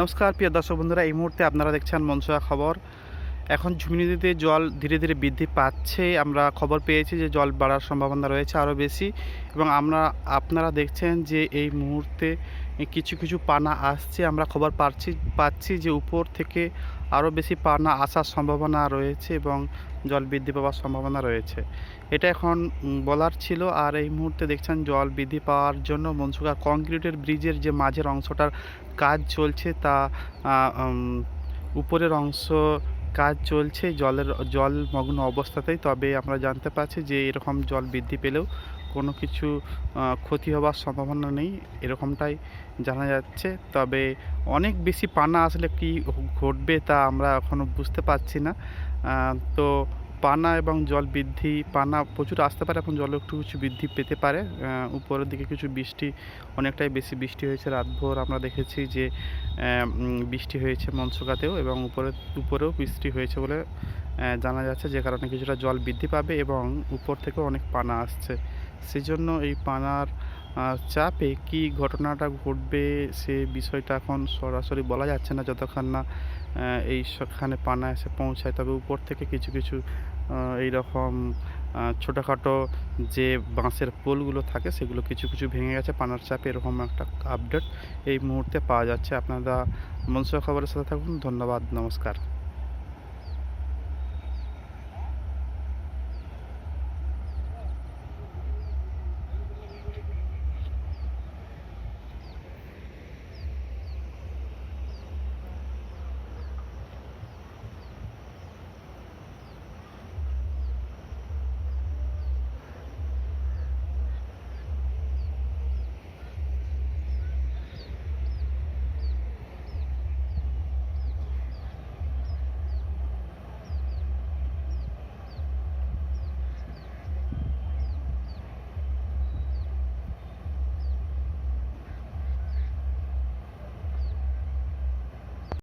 নমস্কার, প্রিয় দর্শক বন্ধুরা, এই মুহূর্তে আপনারা দেখছেন মনসুয়া খবর। এখন ঝুমি নদীতে জল ধীরে ধীরে বৃদ্ধি পাচ্ছে। আমরা খবর পেয়েছি যে জল বাড়ার সম্ভাবনা রয়েছে আরও বেশি এবং আমরা, আপনারা দেখছেন যে এই মুহূর্তে কিছু কিছু পানা আসছে। আমরা খবর পাচ্ছি পাচ্ছি যে উপর থেকে আরও বেশি পানা আসার সম্ভাবনা রয়েছে এবং জল বৃদ্ধি পাওয়ার সম্ভাবনা রয়েছে। এটা এখন বলার ছিল, আর এই মুহূর্তে দেখছেন জল বৃদ্ধি পাওয়ার জন্য মনসুকা কংক্রিটের ব্রিজের যে মাঝের অংশটার কাজ চলছে, তা উপরের অংশ কাজ চলছে, জলের জলমগ্ন অবস্থাতেই। তবে আমরা জানতে পারছি যে, এরকম জল বৃদ্ধি পেলেও কোনো কিছু ক্ষতি হওয়ার সম্ভাবনা নেই, এরকমটাই জানা যাচ্ছে। তবে অনেক বেশি পানা আসলে কি ঘটবে তা আমরা এখনও বুঝতে পারছি না। তো পানা এবং জল বৃদ্ধি, পানা প্রচুর আসতে পারে এখন জল একটু কিছু বৃদ্ধি পেতে পারে। উপরের দিকে কিছু বৃষ্টি, অনেকটাই বেশি বৃষ্টি হয়েছে রাতভর। আমরা দেখেছি যে বৃষ্টি হয়েছে মনসুকাতেও এবং উপরে উপরেও বৃষ্টি হয়েছে বলে জানা যাচ্ছে, যে কারণে কিছুটা জল বৃদ্ধি পাবে এবং উপর থেকেও অনেক পানা আসছে। সেই জন্য এই পানার চাপে কি ঘটনাটা ঘটবে সে বিষয়টা এখন সরাসরি বলা যাচ্ছে না যতক্ষণ না এই সেখানে পানা এসে পৌঁছায়। তবে উপর থেকে কিছু কিছু এই রকম ছোটোখাটো যে বাঁশের পোলগুলো থাকে সেগুলো কিছু কিছু ভেঙে গেছে। পানার চাপে এরকম একটা আপডেট এই মুহূর্তে পাওয়া যাচ্ছে। আপনারা মনসুয়া খবরের সাথে থাকুন। ধন্যবাদ। নমস্কার।